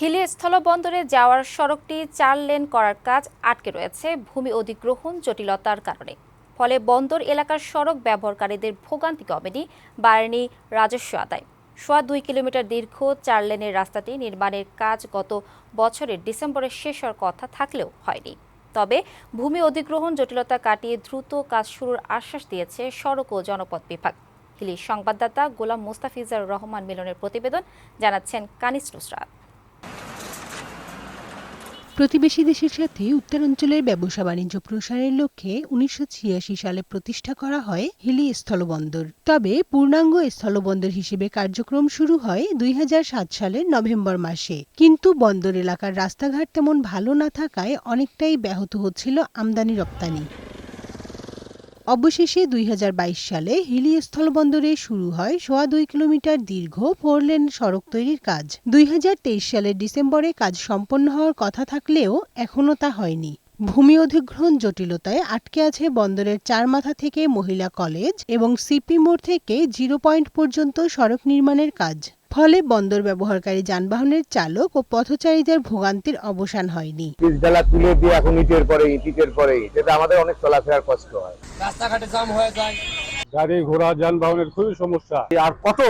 হিলি স্থলবন্দরে যাওয়ার সড়কটি চার লেন করার কাজ আটকে রয়েছে, ভূমি অধিগ্রহণ জটিলতার কারণে। ফলে বন্দর এলাকার সড়ক ব্যবহারকারীদের ভোগান্তি কমেনি বাড়েনি রাজস্ব আদায়। সোয়া দুই কিলোমিটার দীর্ঘ চার লেনের রাস্তাটি নির্মাণের কাজ গত বছরের ডিসেম্বরে শেষ হওয়ার কথা থাকলেও হয়নি। তবে ভূমি অধিগ্রহণ জটিলতা কাটিয়ে দ্রুত কাজ শুরুর আশ্বাস দিয়েছে সড়ক ও জনপথ বিভাগ। হিলির সংবাদদাতা গোলাম মোস্তাফিজার রহমান মিলনের প্রতিবেদন, জানাচ্ছেন কানিস নুসরাত। প্রতিবেশী দেশের সাথে উত্তরাঞ্চলের ব্যবসা বাণিজ্য প্রসারের লক্ষ্যে উনিশশো ছিয়াশি সালে প্রতিষ্ঠা করা হয় হিলি স্থলবন্দর। তবে পূর্ণাঙ্গ স্থলবন্দর হিসেবে কার্যক্রম শুরু হয় দুই হাজার সাত সালের নভেম্বর মাসে। কিন্তু বন্দর এলাকার রাস্তাঘাট তেমন ভালো না থাকায় অনেকটাই ব্যাহত হচ্ছিল আমদানি রপ্তানি। অবশেষে দুই হাজার বাইশ সালে হিলি স্থলবন্দরে শুরু হয় সোয়া দুই কিলোমিটার দীর্ঘ ফোরলেন সড়ক তৈরির কাজ। দুই হাজার তেইশ সালের ডিসেম্বরে কাজ সম্পন্ন হওয়ার কথা থাকলেও এখনও তা হয়নি। ভূমি অধিগ্রহণ জটিলতায় আটকে আছে বন্দরের চার মাথা থেকে মহিলা কলেজ এবং সিপি মোড় থেকে জিরো পয়েন্ট পর্যন্ত সড়ক নির্মাণের কাজ। ফলে বন্দর ব্যবহারকারী যানবাহনের চালক ও পথচারীদের ভোগান্তির অবসান হয়নি। পিচডালা তুলে দিয়ে এখন ইটের পরে ইটের পরে ইট আমাদের অনেক চলাফেরার কষ্ট হয়। রাস্তাঘাটে জাম হয়ে যায়। গাড়ি ঘোড়া যানবাহনের খুবই সমস্যা। আর কত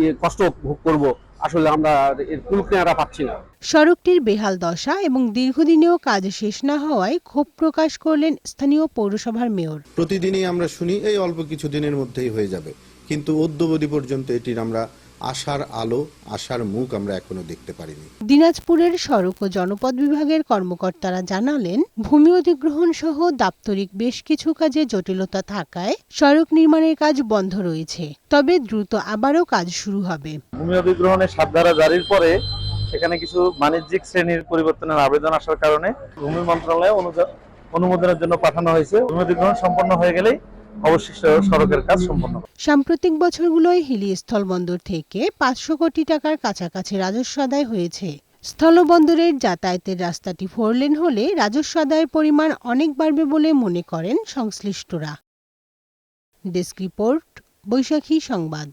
ইয়ে, কষ্ট ভোগ করব? আসলে আমরা এর কুল কিনারা পাচ্ছি না। সড়কটির বেহাল দশা এবং দীর্ঘদিনেও কাজ শেষ না হওয়ায় ক্ষোভ প্রকাশ করলেন স্থানীয় পৌরসভার মেয়র। প্রতিদিনই আমরা শুনি এই অল্প কিছু দিনের মধ্যেই হয়ে যাবে। কিন্তু অদ্যবধি পর্যন্ত এটির আমরা আশার আলো আশার মুখ আমরা এখনও দেখতে পারিনি। দিনাজপুরের সড়ক ও জনপদ বিভাগের কর্মকর্তারা জানালেন ভূমি অধিগ্রহণ সহ দাপ্তরিক বেশ কিছু কাজে জটিলতা থাকায় সড়ক নির্মাণের কাজ বন্ধ রয়েছে। তবে দ্রুত আবারও কাজ শুরু হবে। ভূমি অধিগ্রহণের সাত ধারা জারির পরে সেখানে কিছু বাণিজ্যিক শ্রেণির পরিবর্তনের আবেদন আসার কারণে ভূমি মন্ত্রণালয়ে অনুমোদনের জন্য পাঠানো হয়েছে। ভূমি অধিগ্রহণ সম্পন্ন হয়ে গেলেই অবশিষ্ট সড়কের কাজ সম্পন্ন সাম্প্রতিক বছরগুলোয় হিলি স্থলবন্দর থেকে পাঁচশো কোটি টাকার কাছাকাছি রাজস্ব আদায় হয়েছে। স্থলবন্দরের যাতায়াতের রাস্তাটি ফোরলেন হলে রাজস্ব আদায়ের পরিমাণ অনেক বাড়বে বলে মনে করেন সংশ্লিষ্টরা। ডেস্ক রিপোর্ট, বৈশাখী সংবাদ।